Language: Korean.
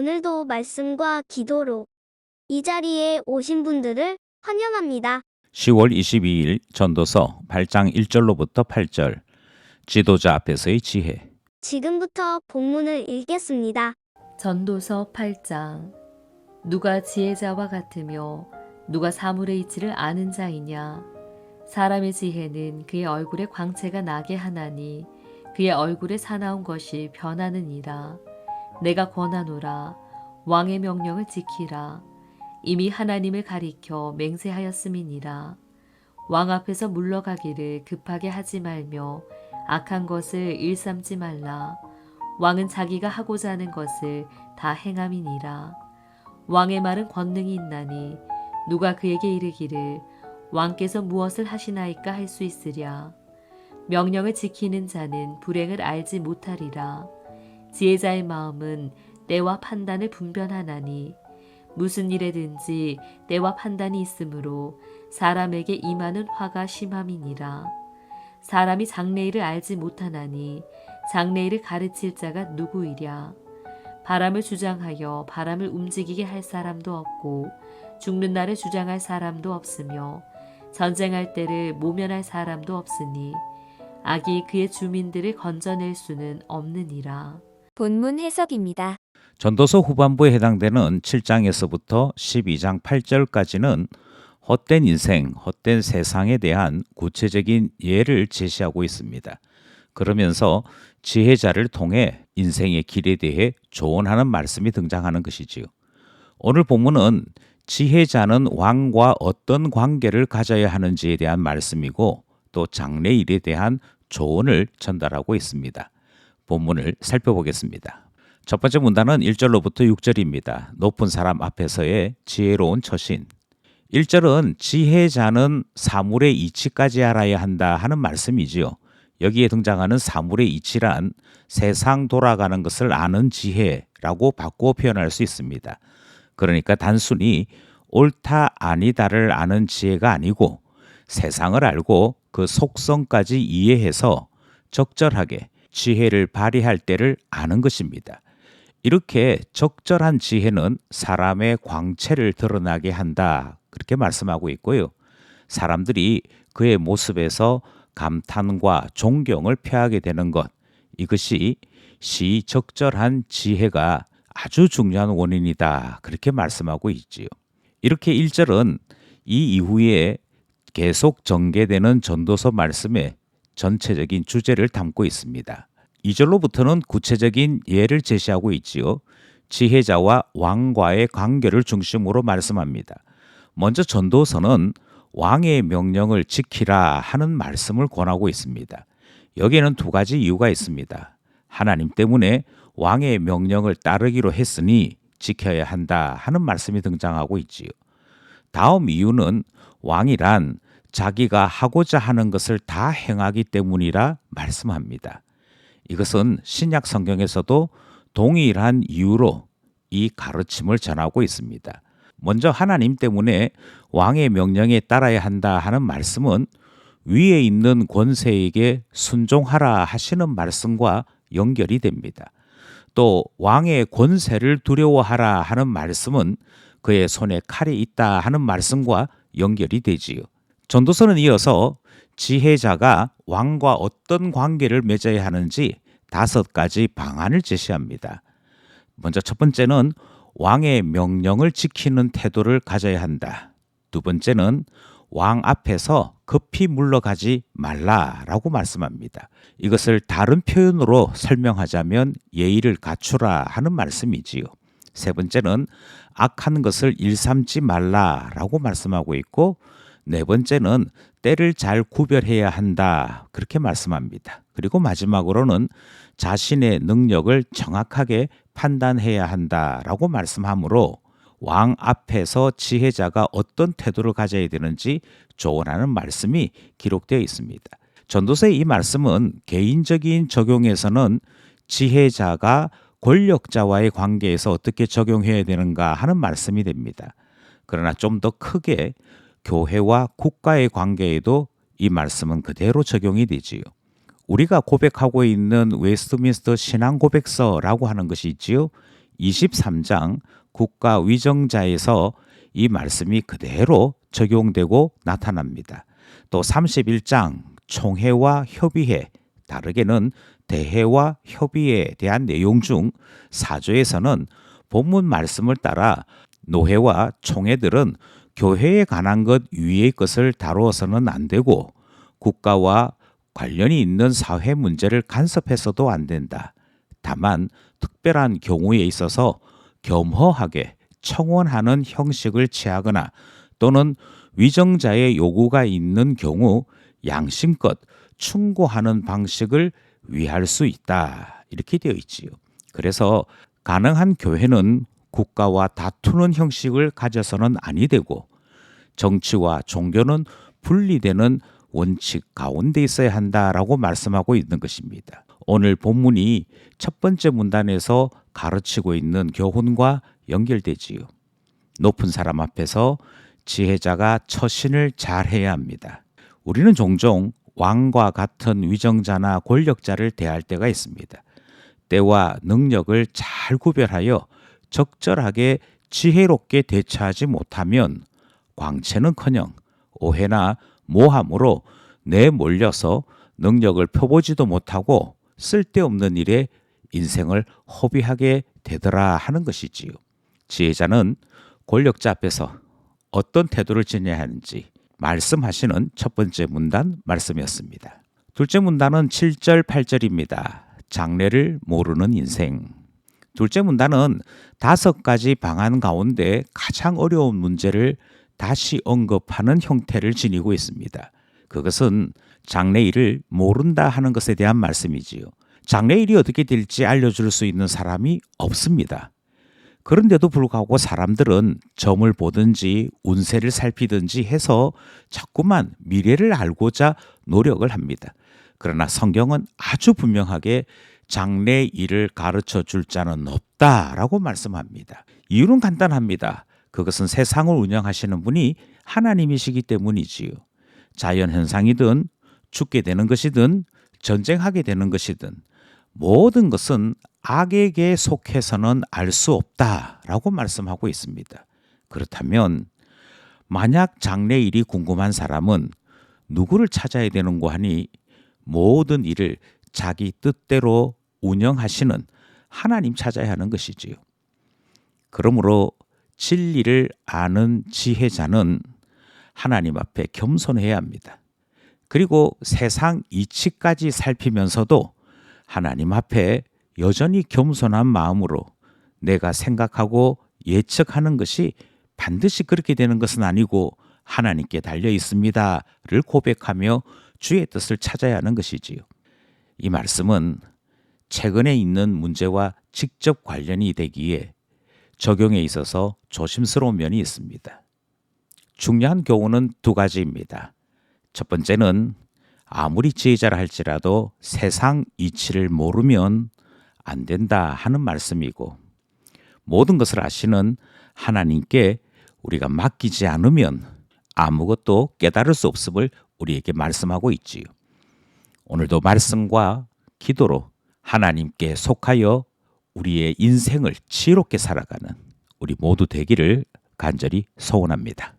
오늘도 말씀과 기도로 이 자리에 오신 분들을 환영합니다. 10월 22일 전도서 8장 1절로부터 8절. 지도자 앞에서의 지혜. 지금부터 본문을 읽겠습니다. 전도서 8장. 누가 지혜자와 같으며 누가 사물의 이치를 아는 자이냐? 사람의 지혜는 그의 얼굴에 광채가 나게 하나니 그의 얼굴에 사나운 것이 변하느니라 내가 권하노라 왕의 명령을 지키라 이미 하나님을 가리켜 맹세하였음이니라 왕 앞에서 물러가기를 급하게 하지 말며 악한 것을 일삼지 말라 왕은 자기가 하고자 하는 것을 다 행함이니라. 왕의 말은 권능이 있나니 누가 그에게 이르기를 왕께서 무엇을 하시나이까 할 수 있으랴. 명령을 지키는 자는 불행을 알지 못하리라. 지혜자의 마음은 때와 판단을 분별하나니 무슨 일에든지 때와 판단이 있으므로 사람에게 임하는 화가 심함이니라. 사람이 장래일을 알지 못하나니 장래일을 가르칠 자가 누구이랴? 바람을 주장하여 바람을 움직이게 할 사람도 없고 죽는 날을 주장할 사람도 없으며 전쟁할 때를 모면할 사람도 없으니 악이 그의 주민들을 건져낼 수는 없느니라. 본문 해석입니다. 전도서 후반부에 해당되는 7장에서부터 12장 8절까지는 헛된 인생, 헛된 세상에 대한 구체적인 예를 제시하고 있습니다. 그러면서 지혜자를 통해 인생의 길에 대해 조언하는 말씀이 등장하는 것이지요. 오늘 본문은 지혜자는 왕과 어떤 관계를 가져야 하는지에 대한 말씀이고 또 장래일에 대한 조언을 전달하고 있습니다. 본문을 살펴보겠습니다. 첫 번째 문단은 1절로부터 6절입니다. 높은 사람 앞에서의 지혜로운 처신. 1절은 지혜자는 사물의 이치까지 알아야 한다 하는 말씀이지요. 여기에 등장하는 사물의 이치란 세상 돌아가는 것을 아는 지혜라고 바꾸어 표현할 수 있습니다. 그러니까 단순히 옳다 아니다를 아는 지혜가 아니고 세상을 알고 그 속성까지 이해해서 적절하게 지혜를 발휘할 때를 아는 것입니다. 이렇게 적절한 지혜는 사람의 광채를 드러나게 한다. 그렇게 말씀하고 있고요. 사람들이 그의 모습에서 감탄과 존경을 표하게 되는 것. 이것이 시적절한 지혜가 아주 중요한 원인이다. 그렇게 말씀하고 있지요. 이렇게 1절은 이 이후에 계속 전개되는 전도서 말씀의 전체적인 주제를 담고 있습니다. 2절로부터는 구체적인 예를 제시하고 있지요. 지혜자와 왕과의 관계를 중심으로 말씀합니다. 먼저 전도서는 왕의 명령을 지키라 하는 말씀을 권하고 있습니다. 여기에는 두 가지 이유가 있습니다. 하나님 때문에 왕의 명령을 따르기로 했으니 지켜야 한다 하는 말씀이 등장하고 있지요. 다음 이유는 왕이란 자기가 하고자 하는 것을 다 행하기 때문이라 말씀합니다. 이것은 신약 성경에서도 동일한 이유로 이 가르침을 전하고 있습니다. 먼저 하나님 때문에 왕의 명령에 따라야 한다 하는 말씀은 위에 있는 권세에게 순종하라 하시는 말씀과 연결이 됩니다. 또 왕의 권세를 두려워하라 하는 말씀은 그의 손에 칼이 있다 하는 말씀과 연결이 되지요. 전도서는 이어서 지혜자가 왕과 어떤 관계를 맺어야 하는지 다섯 가지 방안을 제시합니다. 먼저 첫 번째는 왕의 명령을 지키는 태도를 가져야 한다. 두 번째는 왕 앞에서 급히 물러가지 말라라고 말씀합니다. 이것을 다른 표현으로 설명하자면 예의를 갖추라 하는 말씀이지요. 세 번째는 악한 것을 일삼지 말라라고 말씀하고 있고 네 번째는 때를 잘 구별해야 한다. 그렇게 말씀합니다. 그리고 마지막으로는 자신의 능력을 정확하게 판단해야 한다라고 말씀하므로 왕 앞에서 지혜자가 어떤 태도를 가져야 되는지 조언하는 말씀이 기록되어 있습니다. 전도서의 이 말씀은 개인적인 적용에서는 지혜자가 권력자와의 관계에서 어떻게 적용해야 되는가 하는 말씀이 됩니다. 그러나 좀 더 크게 교회와 국가의 관계에도 이 말씀은 그대로 적용이 되지요. 우리가 고백하고 있는 웨스트민스터 신앙 고백서라고 하는 것이 있지요. 23장 국가 위정자에서 이 말씀이 그대로 적용되고 나타납니다. 또 31장 총회와 협의회, 다르게는 대회와 협의에 대한 내용 중 4조에서는 본문 말씀을 따라 노회와 총회들은 교회에 관한 것 위의 것을 다루어서는 안 되고 국가와 관련이 있는 사회 문제를 간섭해서도 안 된다. 다만 특별한 경우에 있어서 겸허하게 청원하는 형식을 취하거나 또는 위정자의 요구가 있는 경우 양심껏 충고하는 방식을 위할 수 있다. 이렇게 되어 있지요. 그래서 가능한 교회는 국가와 다투는 형식을 가져서는 아니 되고 정치와 종교는 분리되는 원칙 가운데 있어야 한다라고 말씀하고 있는 것입니다. 오늘 본문이 첫 번째 문단에서 가르치고 있는 교훈과 연결되지요. 높은 사람 앞에서 지혜자가 처신을 잘해야 합니다. 우리는 종종 왕과 같은 위정자나 권력자를 대할 때가 있습니다. 때와 능력을 잘 구별하여 적절하게 지혜롭게 대처하지 못하면 광채는커녕 오해나 모함으로 내몰려서 능력을 펴보지도 못하고 쓸데없는 일에 인생을 허비하게 되더라 하는 것이지요. 지혜자는 권력자 앞에서 어떤 태도를 지녀야 하는지 말씀하시는 첫 번째 문단 말씀이었습니다. 둘째 문단은 7절, 8절입니다. 장래를 모르는 인생. 둘째 문단은 다섯 가지 방안 가운데 가장 어려운 문제를 다시 언급하는 형태를 지니고 있습니다. 그것은 장래일을 모른다 하는 것에 대한 말씀이지요. 장래일이 어떻게 될지 알려줄 수 있는 사람이 없습니다. 그런데도 불구하고 사람들은 점을 보든지 운세를 살피든지 해서 자꾸만 미래를 알고자 노력을 합니다. 그러나 성경은 아주 분명하게 장래 일을 가르쳐 줄 자는 없다라고 말씀합니다. 이유는 간단합니다. 그것은 세상을 운영하시는 분이 하나님이시기 때문이지요. 자연 현상이든 죽게 되는 것이든 전쟁하게 되는 것이든 모든 것은 악에게 속해서는 알 수 없다라고 말씀하고 있습니다. 그렇다면 만약 장래일이 궁금한 사람은 누구를 찾아야 되는고 하니 모든 일을 자기 뜻대로 운영하시는 하나님 찾아야 하는 것이지요. 그러므로 진리를 아는 지혜자는 하나님 앞에 겸손해야 합니다. 그리고 세상 이치까지 살피면서도 하나님 앞에 여전히 겸손한 마음으로 내가 생각하고 예측하는 것이 반드시 그렇게 되는 것은 아니고 하나님께 달려 있습니다를 고백하며 주의 뜻을 찾아야 하는 것이지요. 이 말씀은 최근에 있는 문제와 직접 관련이 되기에 적용에 있어서 조심스러운 면이 있습니다. 중요한 교훈은 두 가지입니다. 첫 번째는 아무리 지혜자라 할지라도 세상 이치를 모르면 안 된다 하는 말씀이고 모든 것을 아시는 하나님께 우리가 맡기지 않으면 아무것도 깨달을 수 없음을 우리에게 말씀하고 있지요. 오늘도 말씀과 기도로 하나님께 속하여 우리의 인생을 지혜롭게 살아가는 우리 모두 되기를 간절히 소원합니다.